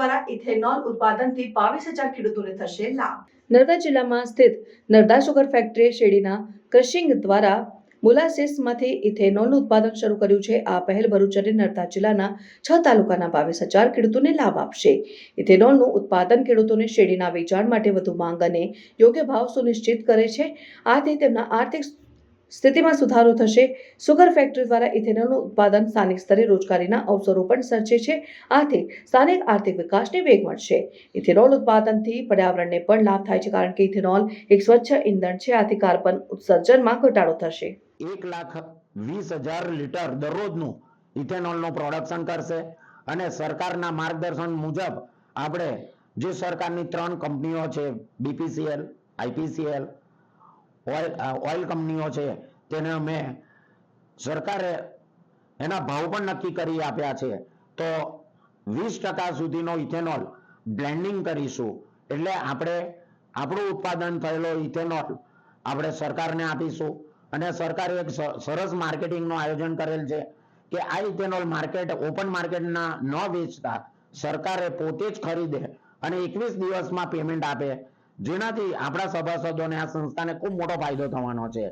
દ્વારા ઇથેનોલ ઉત્પાદનથી બાવીસ હજાર ખેડૂતોને થશે લાભ. નર્મદા જિલ્લામાં સ્થિત નર્મદા સુગર ફેક્ટરી શેરડીના ક્રશિંગ દ્વારા મોલાસીસમાંથી ઇથેનોલનું ઉત્પાદન શરૂ કર્યું છે. આ પહેલ ભરૂચ અને નર્મદા જિલ્લાના છ તાલુકાના બાવીસ હજાર ખેડૂતોને લાભ આપશે. ઇથેનોલનું ઉત્પાદન ખેડૂતોને શેરડીના વેચાણ માટે વધુ માંગ અને યોગ્ય ભાવ સુનિશ્ચિત કરે છે. આથી તેમના આર્થિક સ્થિતિમાં સુધારો થશે. સુગર ફેક્ટરી દ્વારા ઇથેનોલનું ઉત્પાદન સ્થાનિક સ્તરે રોજગારીના અવસરો પણ સર્જે છે. આથી સ્થાનિક આર્થિક વિકાસને વેગ મળશે. ઇથેનોલ ઉત્પાદનથી પર્યાવરણને પણ લાભ થાય છે કારણ કે ઇથેનોલ એક સ્વચ્છ ઇંધણ છે. આથી કાર્બન ઉત્સર્જનમાં ઘટાડો થશે. એક લાખ વીસ હજાર લીટર દરરોજનું ઇથેનોલનું પ્રોડક્શન કરશે અને સરકારના માર્ગદર્શન મુજબ આપણે જે સરકારની ત્રણ કંપનીઓ છે બીપીસીએલ આઈપીસીએલ ઓઇલ કંપનીઓ છે, તેને અમે સરકારે એના ભાવ પણ નક્કી કરી આપ્યા છે. તો વીસ ટકા સુધીનો ઇથેનોલ બ્લેન્ડિંગ કરીશું. એટલે આપણે આપણું ઉત્પાદન થયેલો ઇથેનોલ આપણે સરકારને આપીશું. અને સરકારે એક સરસ માર્કેટિંગનું આયોજન કરેલ છે કે આ ઇથેનોલ માર્કેટ ઓપન માર્કેટના ન વેચતા સરકારે પોતે જ ખરીદે અને એકવીસ દિવસમાં પેમેન્ટ આપે. જેનાથી આપણા સભાસદોને આ સંસ્થાને ખૂબ મોટો ફાયદો થવાનો છે.